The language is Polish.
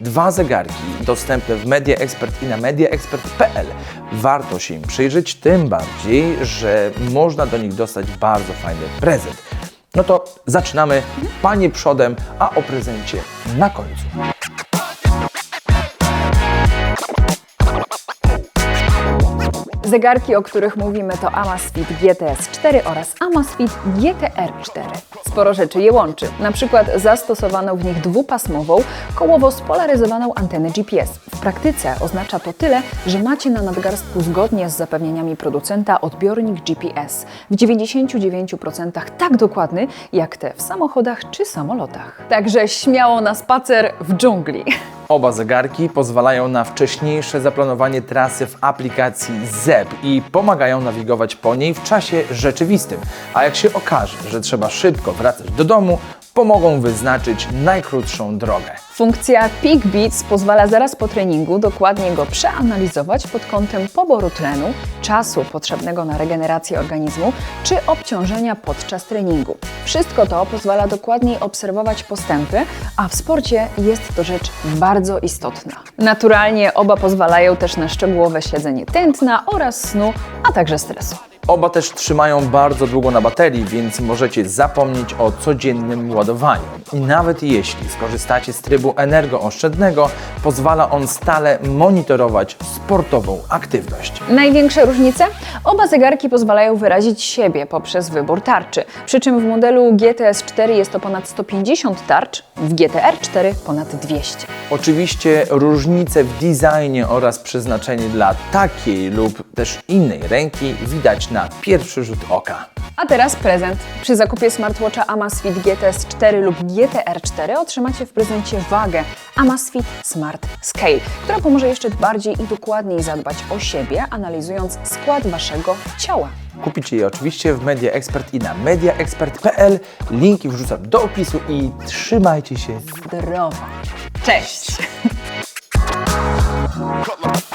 Dwa zegarki dostępne w Media Expert i na mediaexpert.pl. Warto się im przyjrzeć, tym bardziej, że można do nich dostać bardzo fajny prezent. No to zaczynamy. Panie przodem, a o prezencie na końcu. Zegarki, o których mówimy to Amazfit GTS 4 oraz Amazfit GTR 4. Sporo rzeczy je łączy. Na przykład zastosowano w nich dwupasmową, kołowo spolaryzowaną antenę GPS. W praktyce oznacza to tyle, że macie na nadgarstku zgodnie z zapewnieniami producenta odbiornik GPS. W 99% tak dokładny, jak te w samochodach czy samolotach. Także śmiało na spacer w dżungli. Oba zegarki pozwalają na wcześniejsze zaplanowanie trasy w aplikacji ZEP i pomagają nawigować po niej w czasie rzeczywistym. A jak się okaże, że trzeba szybko wracać do domu, pomogą wyznaczyć najkrótszą drogę. Funkcja Peak Beats pozwala zaraz po treningu dokładnie go przeanalizować pod kątem poboru tlenu, czasu potrzebnego na regenerację organizmu czy obciążenia podczas treningu. Wszystko to pozwala dokładniej obserwować postępy, a w sporcie jest to rzecz bardzo istotna. Naturalnie oba pozwalają też na szczegółowe śledzenie tętna oraz snu, a także stresu. Oba też trzymają bardzo długo na baterii, więc możecie zapomnieć o codziennym ładowaniu. I nawet jeśli skorzystacie z trybu energooszczędnego, pozwala on stale monitorować sportową aktywność. Największe różnice? Oba zegarki pozwalają wyrazić siebie poprzez wybór tarczy. Przy czym w modelu GTS 4 jest to ponad 150 tarcz, w GTR 4 ponad 200. Oczywiście różnice w designie oraz przeznaczenie dla takiej lub też innej ręki widać na pierwszy rzut oka. A teraz prezent. Przy zakupie smartwatcha Amazfit GTS 4 lub GTR 4 otrzymacie w prezencie wagę Amazfit Smart Scale, która pomoże jeszcze bardziej i dokładniej zadbać o siebie, analizując skład waszego ciała. Kupicie je oczywiście w Media Expert i na mediaexpert.pl. Linki wrzucam do opisu i trzymajcie się Zdrowa. Cześć!